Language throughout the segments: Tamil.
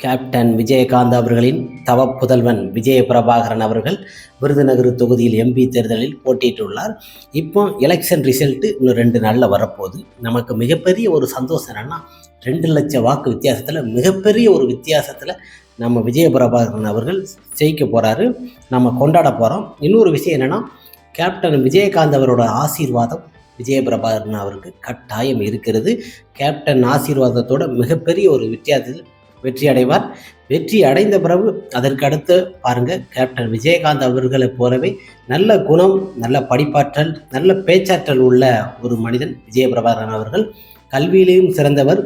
கேப்டன் விஜயகாந்த் அவர்களின் தவ புதல்வன் விஜய பிரபாகரன் அவர்கள் விருதுநகர் தொகுதியில் எம்பி தேர்தலில் போட்டியிட்டுள்ளார். இப்போ எலெக்ஷன் ரிசல்ட்டு இன்னும் ரெண்டு நாளில் வரப்போகுது. நமக்கு மிகப்பெரிய ஒரு சந்தோஷம் என்னென்னா ரெண்டு லட்சம் வாக்கு வித்தியாசத்தில் மிகப்பெரிய ஒரு வித்தியாசத்தில் நம்ம விஜய பிரபாகரன் அவர்கள் ஜெயிக்க போகிறாரு நம்ம கொண்டாட போகிறோம் இன்னொரு விஷயம் என்னென்னா கேப்டன் விஜயகாந்த் அவரோட ஆசீர்வாதம் விஜய பிரபாகரன் அவருக்கு கட்டாயம் இருக்கிறது. கேப்டன் ஆசீர்வாதத்தோட மிகப்பெரிய ஒரு வித்தியாசத்தில் வெற்றி அடைவார் வெற்றி அடைந்த பிறகு அதற்கு அடுத்து பாருங்க கேப்டன் விஜயகாந்த் அவர்களைப் போலவே நல்ல குணம் நல்ல படிப்பாற்றல் நல்ல பேச்சாற்றல் உள்ள ஒரு மனிதன் விஜயபிரபாகரன் அவர்கள். கல்வியிலையும் சிறந்தவர்.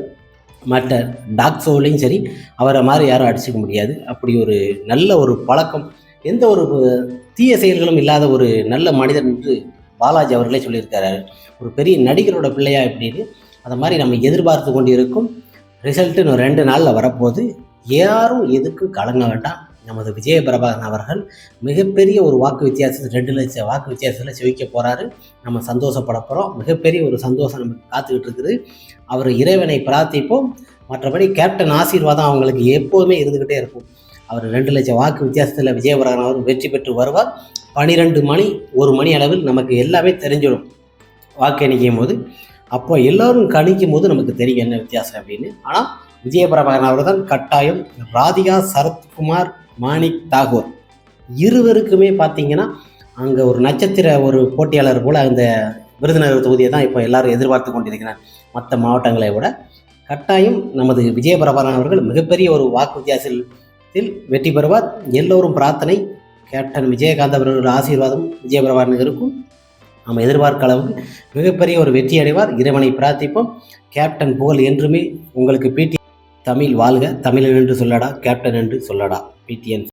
மற்ற டாக் ஷோலையும் சரி அவரை மாதிரி யாரும் அடிச்சுக்க முடியாது. அப்படி ஒரு நல்ல ஒரு பழக்கம். எந்த ஒரு தீய செயல்களும் இல்லாத ஒரு நல்ல மனிதன் என்று பாலாஜி அவர்களே சொல்லியிருக்காரு ஒரு பெரிய நடிகரோட பிள்ளையா எப்படின்னு அதை மாதிரி நம்ம எதிர்பார்த்து கொண்டு இருக்கும் ரிசல்ட்டு இன்னும் ரெண்டு நாளில் வரப்போகுது. யாரும் எதுக்கும் கலங்க வேண்டாம். நமது விஜய பிரபாகரன் அவர்கள் மிகப்பெரிய ஒரு வாக்கு வித்தியாசத்தில் ரெண்டு லட்சம் வாக்கு வித்தியாசத்தில் செவிக்க போகிறாரு நம்ம சந்தோஷப்பட போகிறோம் மிகப்பெரிய ஒரு சந்தோஷம் நமக்கு காத்துக்கிட்டு இருக்குது. அவர் இறைவனை பிரார்த்திப்போம். மற்றபடி கேப்டன் ஆசீர்வாதம் அவங்களுக்கு எப்போதுமே இருந்துக்கிட்டே இருக்கும். அவர் ரெண்டு லட்சம் வாக்கு வித்தியாசத்தில் விஜயபிரகன் அவர் வெற்றி பெற்று வருவார். பனிரெண்டு மணி ஒரு மணி அளவில் நமக்கு எல்லாமே தெரிஞ்சிடும். வாக்கு எண்ணிக்கும் போது அப்போ எல்லோரும் கணிக்கும் போது நமக்கு தெரியும் என்ன வித்தியாசம் அப்படின்னு. ஆனால் விஜயபிரபாகரன் அவர் தான் கட்டாயம் ராதிகா சரத்குமார் மாணிக் தாகூர் இருவருக்குமே பார்த்தீங்கன்னா அங்கே ஒரு நட்சத்திர ஒரு போட்டியாளர் போல் அந்த விருதுநகர் தொகுதியை தான் இப்போ எல்லாரும் எதிர்பார்த்து கொண்டிருக்கிறார் மற்ற மாவட்டங்களை விட. கட்டாயம் நமது விஜயபிரபாகரன் அவர்கள் மிகப்பெரிய ஒரு வாக்கு வித்தியாசத்தில் வெற்றி பெறுவார். எல்லோரும் பிரார்த்தனை கேப்டன் விஜயகாந்த் அவர்கள் ஆசீர்வாதம் விஜயபிரபாகரனுக்கு இருக்கும். நாம் எதிர்பார்க்க அளவுக்கு மிகப்பெரிய ஒரு வெற்றி அடைவார். இறைவனை பிரார்த்திப்போம். கேப்டன் புகழ் என்றுமே உங்களுக்கு பிடி தமிழ் வாழ்க. தமிழன் என்று சொல்லடா கேப்டன் என்று சொல்லடா பிடிஎன்